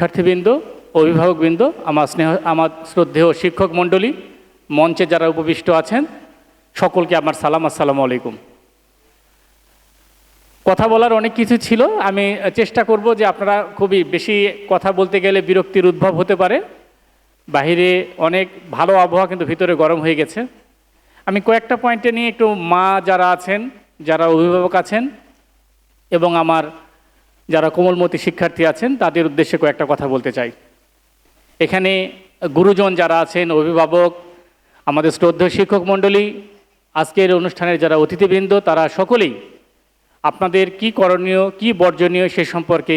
শিক্ষার্থীবৃন্দ, অভিভাবকবৃন্দ, আমার স্নেহ, আমার শ্রদ্ধেয় শিক্ষক মণ্ডলী, মঞ্চে যারা উপবিষ্ট আছেন, সকলকে আমার সালাম, আসসালামু আলাইকুম। কথা বলার অনেক কিছু ছিল, আমি চেষ্টা করব যে আপনারা খুবই বেশি কথা বলতে গেলে বিরক্তির উদ্ভব হতে পারে। বাহিরে অনেক ভালো আবহাওয়া কিন্তু ভিতরে গরম হয়ে গেছে। আমি কয়েকটা পয়েন্টে নিয়ে একটু মা যারা আছেন, যারা অভিভাবক আছেন, এবং আমার যারা কোমলমতি শিক্ষার্থী আছেন, তাদের উদ্দেশ্যে কয়েকটা কথা বলতে চাই। এখানে গুরুজন যারা আছেন, অভিভাবক, আমাদের শ্রদ্ধেয় শিক্ষক মণ্ডলী, আজকের অনুষ্ঠানের যারা অতিথিবৃন্দ, তারা সকলেই আপনাদের কি করণীয়, কি বর্জনীয় সে সম্পর্কে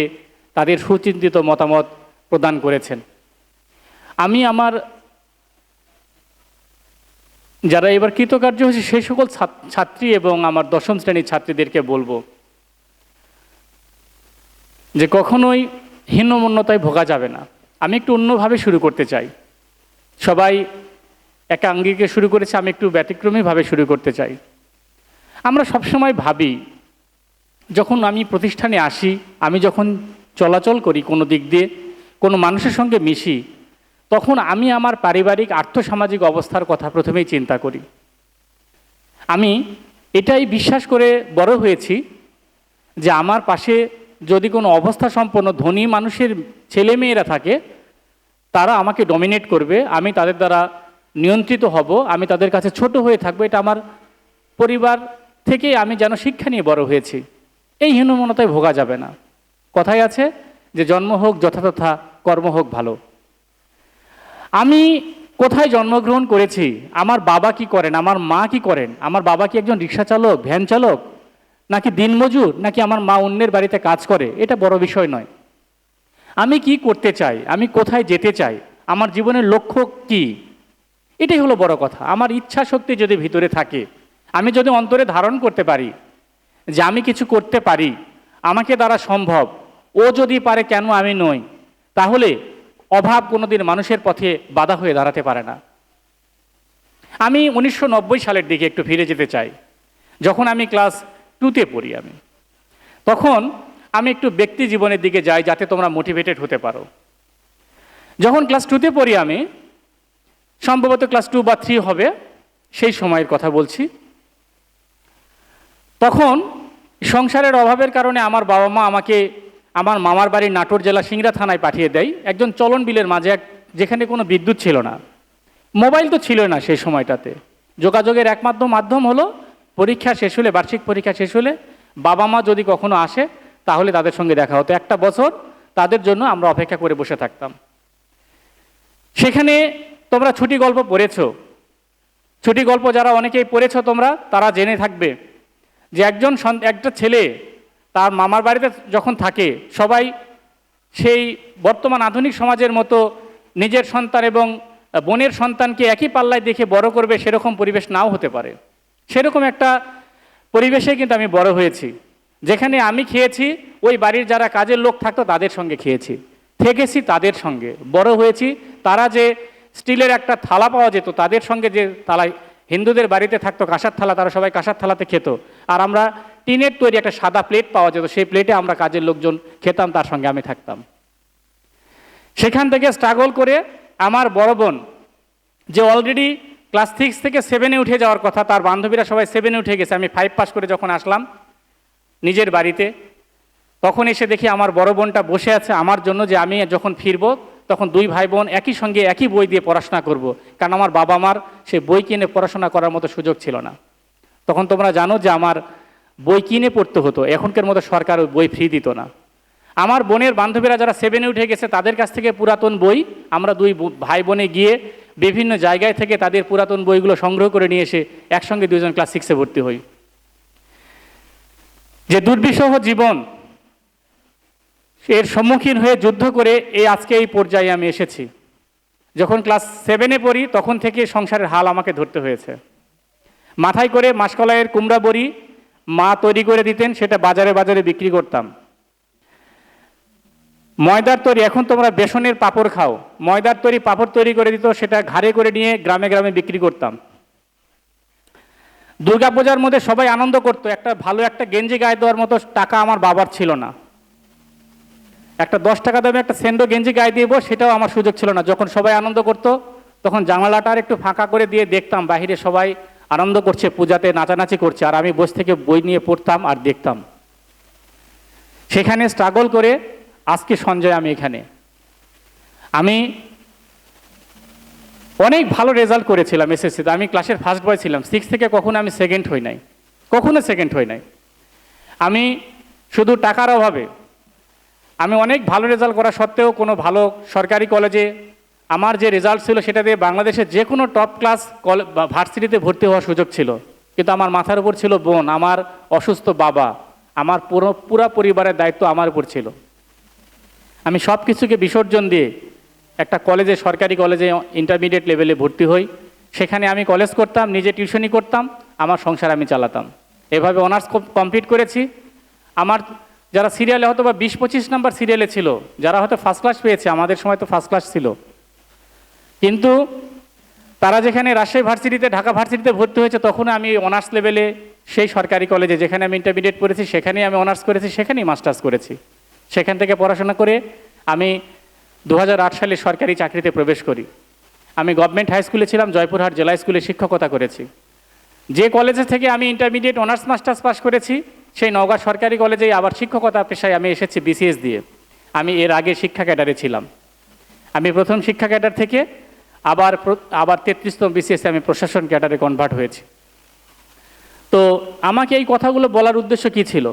তাদের সুচিন্তিত মতামত প্রদান করেছেন। আমি আমার যারা এবার কৃতকার্য হয়েছে সেই সকল ছাত্রী এবং আমার দশম শ্রেণির ছাত্রীদেরকে বলব। যে কখনোই হীনমন্যতায় ভোগা যাবে না। আমি একটু অন্যভাবে শুরু করতে চাই। সবাই একা আঙ্গিকে শুরু করেছে, আমি একটু ব্যতিক্রমীভাবে শুরু করতে চাই। আমরা সবসময় ভাবি, যখন আমি প্রতিষ্ঠানে আসি, আমি যখন চলাচল করি কোনো দিক দিয়ে, কোনো মানুষের সঙ্গে মিশি, তখন আমি আমার পারিবারিক, আর্থসামাজিক অবস্থার কথা প্রথমেই চিন্তা করি। আমি এটাই বিশ্বাস করে বড় হয়েছি যে আমার পাশে যদি কোনো অবস্থা সম্পন্ন ধনী মানুষের ছেলে মেয়েরা থাকে, তারা আমাকে ডমিনেট করবে, আমি তাদের দ্বারা নিয়ন্ত্রিত হব, আমি তাদের কাছে ছোট হয়ে থাকব, এটা আমার পরিবার থেকে আমি যেন শিক্ষা নিয়ে বড় হয়েছি। এই হীনমনতায় ভোগা যাবে না। কথাই আছে যে জন্ম হোক যথাযথা, কর্ম হোক ভালো। আমি কোথায় জন্মগ্রহণ করেছি? আমার বাবা কি করেন? আমার মা কি করেন? আমার বাবা কি একজন রিক্সা চালক, ভ্যান চালক? নাকি দিনমজুর, নাকি আমার মা অন্যের বাড়িতে কাজ করে? এটা বড় বিষয় নয়। আমি কি করতে চাই? আমি কোথায় যেতে চাই? আমার জীবনের লক্ষ্য কি? এটাই হলো বড় কথা। আমার ইচ্ছা শক্তি যদি ভিতরে থাকে, আমি যদি অন্তরে ধারণ করতে পারি যে আমি কিছু করতে পারি, আমাকে দ্বারা সম্ভব, ও যদি পারে কেন আমি নই, তাহলে অভাব কোনোদিন মানুষের পথে বাধা হয়ে দাঁড়াতে পারে না। আমি উনিশশো নব্বই সালের দিকে একটু ফিরে যেতে চাই। যখন আমি ক্লাস টুতে পড়ি আমি। তখন আমি একটু ব্যক্তি জীবনের দিকে যাই যাতে তোমরা মোটিভেটেড হতে পারো। যখন ক্লাস টুতে পড়ি আমি, সম্ভবত ক্লাস টু বা থ্রি হবে, সেই সময়ের কথা বলছি। তখন সংসারের অভাবের কারণে আমার বাবা মা আমাকে আমার মামার বাড়ির নাটোর জেলা সিংড়া থানায় পাঠিয়ে দেয়। একজন চলন বিলের মাঝে এক, যেখানে কোনো বিদ্যুৎ ছিল না। মোবাইল তো ছিল না সেই সময়টাতে। যোগাযোগের একমাত্র মাধ্যম হলো পরীক্ষা শেষ হলে, বার্ষিক পরীক্ষা শেষ হলে বাবা মা যদি কখনো আসে, তাহলে তাদের সঙ্গে দেখা হতো। একটা বছর তাদের জন্য আমরা অপেক্ষা করে বসে থাকতাম। সেখানে তোমরা ছুটি গল্প পড়েছো। ছুটি গল্প যারা অনেকেই পড়েছ তোমরা, তারা জেনে থাকবে যে একজন একটা ছেলে তার মামার বাড়িতে যখন থাকে, সবাই সেই বর্তমান আধুনিক সমাজের মতো নিজের সন্তান এবং বোনের সন্তানকে একই পাল্লায় দেখে বড় করবে, সেরকম পরিবেশ নাও হতে পারে। সেরকম একটা পরিবেশে কিন্তু আমি বড় হয়েছি। যেখানে আমি খেয়েছি, ওই বাড়ির যারা কাজের লোক থাকতো তাদের সঙ্গে খেয়েছি। থেকেছি তাদের সঙ্গে। বড় হয়েছি, তারা যে স্টিলের একটা থালা পাওয়া যেত, তাদের সঙ্গে যে থালায়, হিন্দুদের বাড়িতে থাকতো কাঁসার থালা, তারা সবাই কাঁসার থালাতে খেত। আর আমরা টিনের তৈরি একটা সাদা প্লেট পাওয়া যেত, সেই প্লেটে আমরা কাজের লোকজন খেতাম, তার সঙ্গে আমি থাকতাম। সেখান থেকে স্ট্রাগল করে আমার বড় বোন, যে অলরেডি ক্লাস সিক্স থেকে সেভেনে উঠে যাওয়ার কথা, তার বান্ধবীরা সবাই সেভেনে উঠে গেছে। আমি ফাইভ পাস করে যখন আসলাম নিজের বাড়িতে, তখন এসে দেখি আমার বড় বোনটা বসে আছে আমার জন্য যে আমি যখন ফিরবো, তখন দুই ভাই বোন একই সঙ্গে একই বই দিয়ে পড়াশোনা করব। কারণ আমার বাবা মার সে বই কিনে পড়াশোনা করার মতো সুযোগ ছিল না। তখন তোমরা জানো যে আমার বই কিনে পড়তে হতো। এখনকার মতো সরকার বই ফ্রি দিত না। আমার বোনের বান্ধবীরা যারা সেভেনে উঠে গেছে, তাদের কাছ থেকে পুরাতন বই আমরা দুই ভাই বোনে গিয়ে বিভিন্ন জায়গায় থেকে তাদের পুরাতন বইগুলো সংগ্রহ করে নিয়ে এসে একসঙ্গে দুজন ক্লাস সিক্সে ভর্তি হই। যে দুর্বিষহ জীবন এর সম্মুখীন হয়ে যুদ্ধ করে এই আজকে এই পর্যায়ে আমি এসেছি। যখন ক্লাস সেভেনে পড়ি, তখন থেকে সংসারের হাল আমাকে ধরতে হয়েছে। মাথায় করে মাসকলাইয়ের কুমড়া বড়ি মা তৈরি করে দিতেন, সেটা বাজারে বাজারে বিক্রি করতাম। ময়দার তৈরি, এখন তোমরা বেসনের পাপড় খাও। ময়দার তৈরি পাপড় তৈরি করে দিত, সেটা ঘাড়ে করে নিয়ে গ্রামে গ্রামে বিক্রি করতাম। দুর্গাপূজার মধ্যে সবাই আনন্দ করতো, একটা ভালো একটা গেঞ্জি গায়ে দেওয়ার মতো টাকা আমার বাবার ছিল না। একটা দশ টাকা দামে একটা সেন্ডো গেঞ্জি গায়ে দিয়ে সেটাও আমার সুযোগ ছিল না। যখন সবাই আনন্দ করতো, তখন জানালাটা আর একটু ফাঁকা করে দিয়ে দেখতাম বাইরে সবাই আনন্দ করছে, পূজাতে নাচানাচি করছে, আর আমি বসে থেকে বই নিয়ে পড়তাম আর দেখতাম। সেখানে স্ট্রাগল করে আজকে সঞ্জয় আমি এখানে। আমি অনেক ভালো রেজাল্ট করেছিলাম এসএসসিতে আমি ক্লাসের ফার্স্ট বয় ছিলাম। সিক্স থেকে কখনো আমি সেকেন্ড হই নাই। কখনো সেকেন্ড হই নাই। আমি শুধু টাকার অভাবে, আমি অনেক ভালো রেজাল্ট করা সত্ত্বেও কোনো ভালো সরকারি কলেজে আমার যে রেজাল্ট ছিল সেটা দিয়ে বাংলাদেশের যে কোনো টপ ক্লাস কলে, বা ভার্সিটিতে ভর্তি হওয়ার সুযোগ ছিল। কিন্তু আমার মাথার উপর ছিল বোন, আমার অসুস্থ বাবা, আমার পুরো, পুরা পরিবারের দায়িত্ব আমার উপর ছিল। আমি সব কিছুকে বিসর্জন দিয়ে একটা কলেজে, সরকারি কলেজে ইন্টারমিডিয়েট লেভেলে ভর্তি হই। সেখানে আমি কলেজ করতাম, নিজে টিউশনি করতাম, আমার সংসার আমি চালাতাম। এভাবে অনার্স কমপ্লিট করেছি। আমার যারা সিরিয়ালে হয়তো বা বিশ পঁচিশ নাম্বার সিরিয়ালে ছিল, যারা হয়তো ফার্স্ট ক্লাস পেয়েছে, আমাদের সময় তো ফার্স্ট ক্লাস ছিল। কিন্তু তারা যেখানে রাজশাহী ভার্সিটিতে, ঢাকা ভার্সিটিতে ভর্তি হয়েছে তখন আমি অনার্স লেভেলে সেই সরকারি কলেজে যেখানে আমি ইন্টারমিডিয়েট করেছি সেখানেই আমি অনার্স করেছি, সেখানেই মাস্টার্স করেছি। সেখান থেকে পড়াশোনা করে আমি দু হাজার আট সালে সরকারি চাকরিতে প্রবেশ করি। আমি গভর্নমেন্ট হাই স্কুলে ছিলাম, জয়পুরহাট জেলা স্কুলে শিক্ষকতা করেছি। যে কলেজে থেকে আমি ইন্টারমিডিয়েট অনার্স মাস্টার্স পাস করেছি, সেই নওগাঁ সরকারি কলেজেই আবার শিক্ষকতা পেশায় আমি এসেছি বিসিএস দিয়ে। আমি এর আগে শিক্ষা ক্যাডারে ছিলাম। আমি প্রথম শিক্ষা ক্যাডার থেকে আবার আবার তেত্রিশতম বিসিএসে আমি প্রশাসন ক্যাডারে কনভার্ট হয়েছি। তো আমাকে এই কথাগুলো বলার উদ্দেশ্য কী ছিল?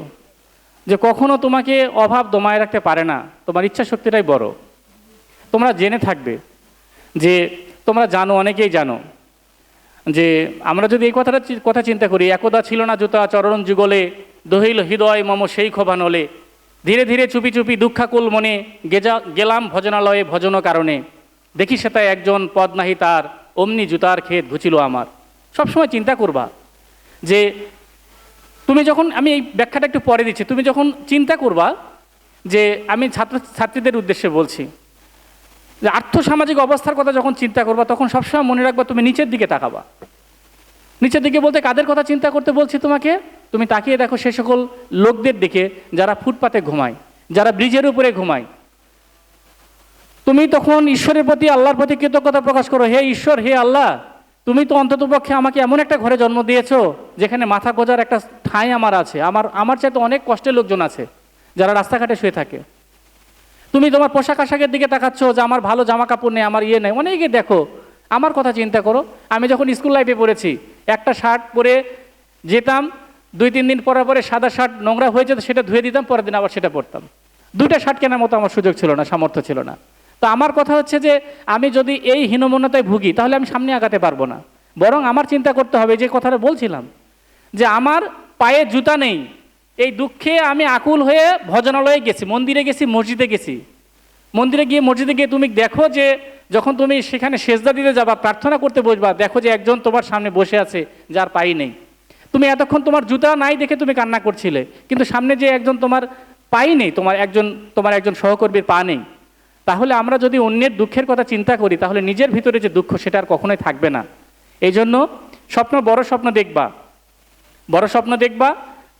যে কখনো তোমাকে অভাব দমায় রাখতে পারে না। তোমার ইচ্ছা শক্তিটাই বড়। তোমরা জেনে থাকবে যে তোমরা জানো, অনেকেই জানো যে আমরা যদি এই কথাটা কথা চিন্তা করি, একদা ছিল না জুতা, চরণ যুগলে দহিল হৃদয় মম সেই খোবানলে ধীরে ধীরে চুপি চুপি দুঃখাকুল মনে গেজা, গেলাম ভজনালয়ে ভজন কারণে। দেখি সেটা একজন পদ নাহি তার, অমনি জুতার ক্ষেত ঘুচিল আমার। সবসময় চিন্তা করবা যে তুমি যখন, আমি এই ব্যাখ্যাটা একটু পরে দিচ্ছি, তুমি যখন চিন্তা করবা যে আমি ছাত্র, ছাত্রীদের উদ্দেশ্যে বলছি, যে আর্থসামাজিক অবস্থার কথা যখন চিন্তা করবা, তখন সবসময় মনে রাখবা তুমি নিচের দিকে তাকাবা। নিচের দিকে বলতে কাদের কথা চিন্তা করতে বলছি তোমাকে? তুমি তাকিয়ে দেখো সে সকল লোকদের দিকে যারা ফুটপাতে ঘুমায়, যারা ব্রিজের উপরে ঘুমায়। তুমি তখন ঈশ্বরের প্রতি, আল্লাহর প্রতি কৃতজ্ঞতা প্রকাশ করো, হে ঈশ্বর, হে আল্লাহ তুমি তো অন্ততপক্ষে আমাকে এমন একটা ঘরে জন্ম দিয়েছ যেখানে মাথা গোজার একটা ঠাঁই আমার আছে। আমার আমার চাইতে অনেক কষ্টের লোকজন আছে, যারা রাস্তাঘাটে শুয়ে থাকে। তুমি তোমার পোশাক আশাকের দিকে তাকাচ্ছ যে আমার ভালো জামা কাপড় নেই, আমার ইয়ে নেই। অনেকে দেখো, আমার কথা চিন্তা করো। আমি যখন স্কুল লাইফে পড়েছি, একটা শার্ট পরে যেতাম, দুই, তিন দিন পরে পরে সাদা শার্ট নোংরা হয়ে যেত, সেটা ধুয়ে দিতাম, পরের দিন আবার সেটা পরতাম। দুইটা শার্ট কেনার মতো আমার সুযোগ ছিল না, সামর্থ্য ছিল না। তো আমার কথা হচ্ছে যে আমি যদি এই হীনমন্যতায় ভুগি, তাহলে আমি সামনে আগাতে পারব না। বরং আমার চিন্তা করতে হবে যে কথাটা বলছিলাম, যে আমার পায়ে জুতা নেই, এই দুঃখে আমি আকুল হয়ে ভজনালয়ে গেছি, মন্দিরে গেছি, মসজিদে গেছি। মন্দিরে গিয়ে মসজিদে গিয়ে তুমি দেখো যে যখন তুমি সেখানে সেজদা দিতে যাবা, প্রার্থনা করতে বসবা, দেখো যে একজন তোমার সামনে বসে আছে যার পাই নেই। তুমি এতক্ষণ তোমার জুতা নাই দেখে তুমি কান্না করছিলে, কিন্তু সামনে যে একজন তোমার পাই নেই, তোমার একজন তোমার একজন সহকর্মীর পা নেই। তাহলে আমরা যদি অন্যের দুঃখের কথা চিন্তা করি, তাহলে নিজের ভিতরে যে দুঃখ সেটা আর কখনোই থাকবে না। এই জন্য স্বপ্ন বড় স্বপ্ন দেখবা। বড় স্বপ্ন দেখবা,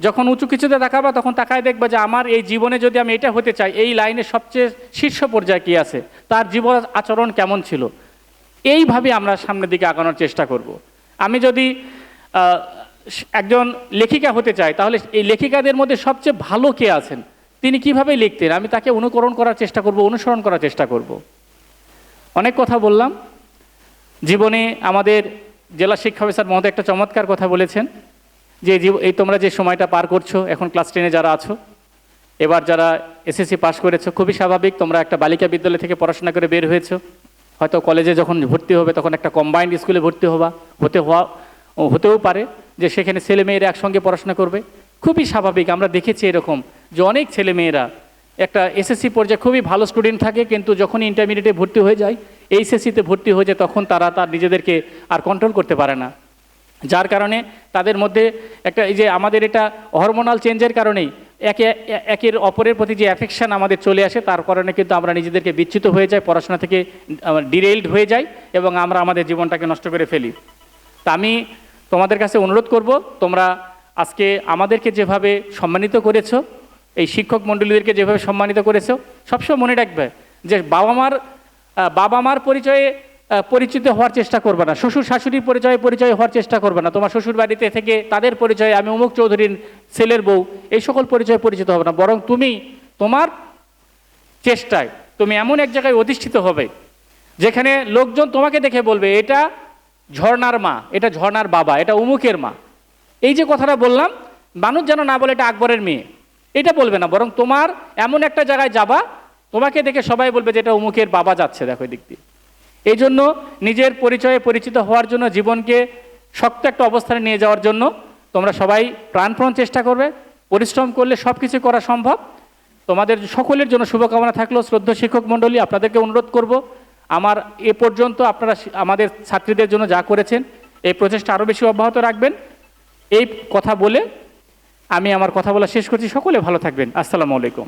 যখন উঁচু কিছুতে তাকাবা, তখন তাকায় দেখবা যে আমার এই জীবনে যদি আমি এটা হতে চাই, এই লাইনের সবচেয়ে শীর্ষ পর্যায়ে কী আছে? তার জীবন আচরণ কেমন ছিল? এইভাবে আমরা সামনের দিকে আগানোর চেষ্টা করব। আমি যদি একজন লেখিকা হতে চাই, তাহলে এই লেখিকাদের মধ্যে সবচেয়ে ভালো কে আছেন? তিনি কীভাবে লিখতেন? আমি তাকে অনুকরণ করার চেষ্টা করব, অনুসরণ করার চেষ্টা করব। অনেক কথা বললাম। জীবনে আমাদের জেলা শিক্ষা অফিসার মহোদয় একটা চমৎকার কথা বলেছেন যে এই তোমরা যে সময়টা পার করছ, এখন ক্লাস টেনে যারা আছো, এবার যারা এসএসসি পাস করেছ, খুবই স্বাভাবিক তোমরা একটা বালিকা বিদ্যালয় থেকে পড়াশোনা করে বের হয়েছো। হয়তো কলেজে যখন ভর্তি হবে, তখন একটা কম্বাইন্ড স্কুলে ভর্তি হবা, হতে হওয়া, হতেও পারে যে সেখানে ছেলে মেয়েরা একসঙ্গে পড়াশোনা করবে। খুবই স্বাভাবিক, আমরা দেখেছি এরকম। যে অনেক ছেলে মেয়েরা একটা এসএসসি পর্যায়ে খুবই ভালো স্টুডেন্ট থাকে, কিন্তু যখনই ইন্টারমিডিয়েটে ভর্তি হয়ে যায় এইচএসসিতে ভর্তি হয়ে যায়, তখন তারা তার নিজেদেরকে আর কন্ট্রোল করতে পারে না। যার কারণে তাদের মধ্যে একটা এই যে আমাদের এটা হরমোনাল চেঞ্জের কারণেই একে, একের অপরের প্রতি যে অ্যাফেকশন আমাদের চলে আসে, তার কারণে কিন্তু আমরা নিজেদেরকে বিচ্যুত হয়ে যাই, পড়াশোনা থেকে ডিরেইলড হয়ে যাই এবং আমরা আমাদের জীবনটাকে নষ্ট করে ফেলি। তা আমি তোমাদের কাছে অনুরোধ করব, তোমরা আজকে আমাদেরকে যেভাবে সম্মানিত করেছ এই শিক্ষক মণ্ডলীদেরকে যেভাবে সম্মানিত করেছ, সবসময় মনে রাখবে যে বাবা মার বাবা মার পরিচয়ে পরিচিত হওয়ার চেষ্টা করবে না, শ্বশুর শাশুড়ির পরিচয়ে পরিচয় হওয়ার চেষ্টা করবে না, তোমার শ্বশুর বাড়িতে থেকে তাদের পরিচয়ে আমি অমুক চৌধুরীর ছেলের বউ, এই সকল পরিচয়ে পরিচিত হবে না, বরং তুমি তোমার চেষ্টায়, তুমি এমন এক জায়গায় অধিষ্ঠিত হবে, যেখানে লোকজন তোমাকে দেখে বলবে, এটা ঝর্নার মা, এটা ঝর্নার বাবা, এটা উমুকের মা। এই যে কথাটা বললাম, মানুষ যেন না বলে এটা আকবরের মেয়ে। এটা বলবে না, বরং তোমার এমন একটা জায়গায় যাবা, তোমাকে দেখে সবাই বলবে যে এটা উমুকের বাবা যাচ্ছে, দেখো দিক দিয়ে। এই জন্য নিজের পরিচয়ে পরিচিত হওয়ার জন্য, জীবনকে শক্ত একটা অবস্থানে নিয়ে যাওয়ার জন্য তোমরা সবাই প্রাণপণ চেষ্টা করবে, পরিশ্রম করলে সব কিছু করা সম্ভব। তোমাদের সকলের জন্য শুভকামনা থাকল, শ্রদ্ধা শিক্ষক মণ্ডলী, আপনাদেরকে অনুরোধ করব, আমার এ পর্যন্ত আপনারা আমাদের ছাত্রীদের জন্য যা করেছেন, এই প্রচেষ্টা আরও বেশি অব্যাহত রাখবেন। এই কথা বলে আমি আমার কথা বলা শেষ করছি। সকলে ভালো থাকবেন। আসসালামু আলাইকুম।